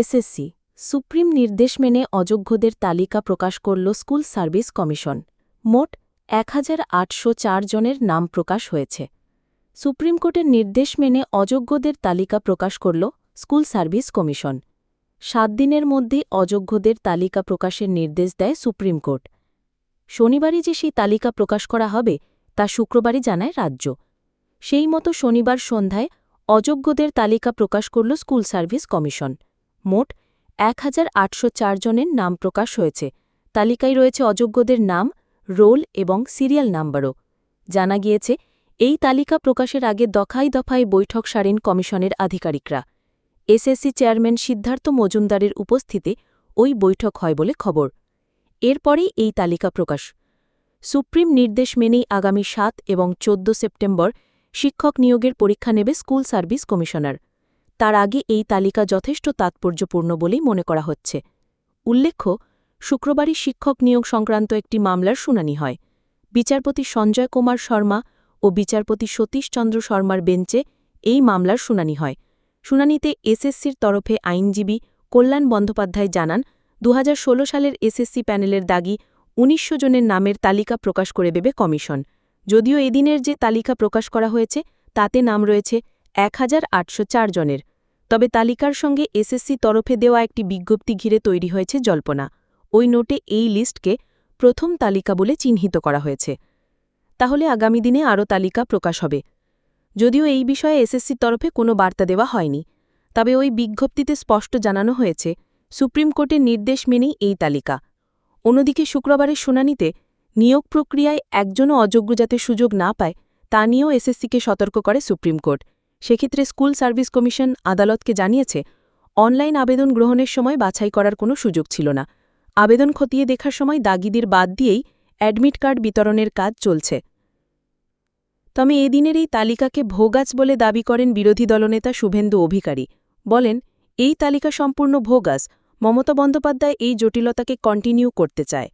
SSC, supreme নির্দেশ মেনে অযোগ্যদের তালিকা প্রকাশ করল স্কুল সার্ভিস কমিশন। মোট এক হাজার আটশো চার জনের নাম প্রকাশ হয়েছে। সুপ্রিম কোর্টের নির্দেশ মেনে অযোগ্যদের তালিকা প্রকাশ করল স্কুল সার্ভিস কমিশন। সাত দিনের মধ্যে অযোগ্যদের তালিকা প্রকাশের নির্দেশ দেয় সুপ্রিম কোর্ট। শনিবারই যে সেই তালিকা প্রকাশ করা হবে, তা শুক্রবারই জানায় রাজ্য। সেই মতো শনিবার সন্ধ্যায় অযোগ্যদের তালিকা প্রকাশ করল স্কুল সার্ভিস কমিশন। মোট এক জনের নাম প্রকাশ হয়েছে। তালিকায় রয়েছে অযোগ্যদের নাম, রোল এবং সিরিয়াল নাম্বারও। জানা গিয়েছে, এই তালিকা প্রকাশের আগে দফায় দফায় বৈঠক সারেন কমিশনের আধিকারিকরা। এসএসসি চেয়ারম্যান সিদ্ধার্থ মজুমদারের উপস্থিতি ওই বৈঠক হয় বলে খবর। এরপরেই এই তালিকা প্রকাশ। সুপ্রিম নির্দেশ মেনেই আগামী সাত এবং চোদ্দ সেপ্টেম্বর শিক্ষক নিয়োগের পরীক্ষা নেবে স্কুল সার্ভিস কমিশনার। তার আগে এই তালিকা যথেষ্ট তাৎপর্যপূর্ণ বলেই মনে করা হচ্ছে। উল্লেখ্য, শুক্রবারই শিক্ষক নিয়োগ সংক্রান্ত একটি মামলার শুনানি হয়। বিচারপতি সঞ্জয় কুমার শর্মা ও বিচারপতি সতীশচন্দ্র শর্মার বেঞ্চে এই মামলার শুনানি হয়। শুনানিতে এসএসসির তরফে আইনজীবী কল্যাণ বন্দ্যোপাধ্যায় জানান দু হাজার ষোলো সালের এসএসসি প্যানেলের দাগি উনিশশো জনের নামের তালিকা প্রকাশ করে দেবে কমিশন। যদিও এদিনের যে তালিকা প্রকাশ করা হয়েছে, তাতে নাম রয়েছে এক হাজার আটশো চার জনের। তবে তালিকার সঙ্গে এসএসসি তরফে দেওয়া একটি বিজ্ঞপ্তি ঘিরে তৈরি হয়েছে জল্পনা। ওই নোটে এই লিস্টকে প্রথম তালিকা বলে চিহ্নিত করা হয়েছে। তাহলে আগামী দিনে আরও তালিকা প্রকাশ হবে। যদিও এই বিষয়ে এসএসসির তরফে কোনো বার্তা দেওয়া হয়নি, তবে ওই বিজ্ঞপ্তিতে স্পষ্ট জানানো হয়েছে, সুপ্রিম কোর্টের নির্দেশ মেনেই এই তালিকা। অন্যদিকে শুক্রবারের শুনানিতে নিয়োগ প্রক্রিয়ায় একজনও অযোগ্য যাতে সুযোগ না পায়, তা নিয়েও এসএসসিকে সতর্ক করে সুপ্রিম কোর্ট। সেক্ষেত্রে স্কুল সার্ভিস কমিশন আদালতকে জানিয়েছে, অনলাইন আবেদন গ্রহণের সময় বাছাই করার কোনো সুযোগ ছিল না। আবেদন খতিয়ে দেখার সময় দাগিদের বাদ দিয়েই অ্যাডমিট কার্ড বিতরণের কাজ চলছে। তবে এদিনের এই তালিকাকে ভোগাজ বলে দাবি করেন বিরোধী দলনেতা শুভেন্দু অধিকারী। বলেন, এই তালিকা সম্পূর্ণ ভোগাস। মমতা বন্দ্যোপাধ্যায় এই জটিলতাকে কন্টিনিউ করতে চায়।